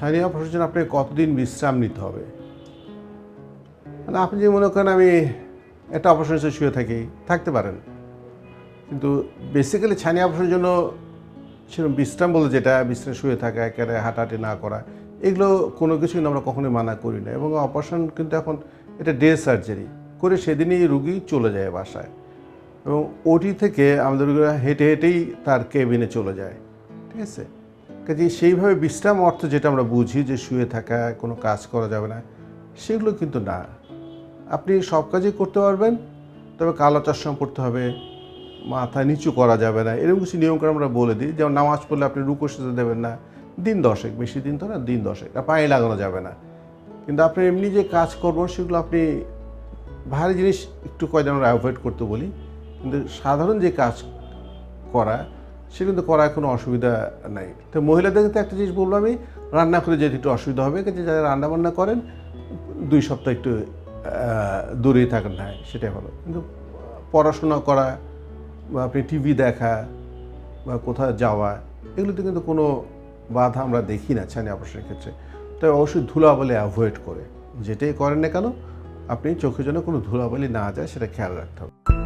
ছানি অপারেশনের জন্য আপনাকে কতদিন বিশ্রাম নিতে হবে? মানে আপনি যদি মনে করেন আমি একটা অপারেশন হিসেবে শুয়ে থাকি, থাকতে পারেন। কিন্তু বেসিক্যালি ছানি অপারেশনের জন্য সেরকম বিশ্রাম বলে যেটা, বিশ্রাম শুয়ে থাকা, একেবারে হাঁটাহাঁটি না করা, এগুলো কোনো কিছু কিন্তু আমরা কখনোই মানা করি না। এবং অপারেশন কিন্তু এখন এটা ডে সার্জারি করে সেদিনই রুগী চলে যায় বাসায়। এবং ওটি থেকে আমাদের হেঁটে হেঁটেই তার কেবিনে চলে যায়। ঠিক আছে? কাজে সেইভাবে বিশ্রাম অর্থ যেটা আমরা বুঝি যে শুয়ে থাকা, কোনো কাজ করা যাবে না, সেগুলো কিন্তু না। আপনি সব কাজই করতে পারবেন, তবে কালো চশমা পড়তে হবে, মাথা নিচু করা যাবে না, এরকম কিছু নিয়মকানুন আমরা বলে দিই। যেমন নামাজ পড়লে আপনি রুকো দেবেন না, দিন দশেক, বেশি দিন তো না, দিন দশেক, আর পায়ে লাগানো যাবে না। কিন্তু আপনি এমনি যে কাজ করবেন সেগুলো আপনি ভারী জিনিস একটু কয়দিন আমরা অ্যাভয়েড করতে বলি, কিন্তু সাধারণ যে কাজ করা সে কিন্তু করার কোনো অসুবিধা নাই। তো মহিলাদের ক্ষেত্রে একটা জিনিস বলব আমি, রান্না করে যেতে একটু অসুবিধা হবে কিন্তু যারা রান্না বান্না করেন, দুই সপ্তাহ একটু দূরেই থাকেন না, সেটাই ভালো। কিন্তু পড়াশোনা করা বা আপনি টিভি দেখা বা কোথাও যাওয়া, এগুলোতে কিন্তু কোনো বাধা আমরা দেখি না ছানি অপারেশনের ক্ষেত্রে। তবে অবশ্যই ধুলাবালি অ্যাভয়েড করে। যেটাই করেন না কেন, আপনি চোখের জন্য কোনো ধুলাবালি না যায়, সেটা খেয়াল রাখতে হবে।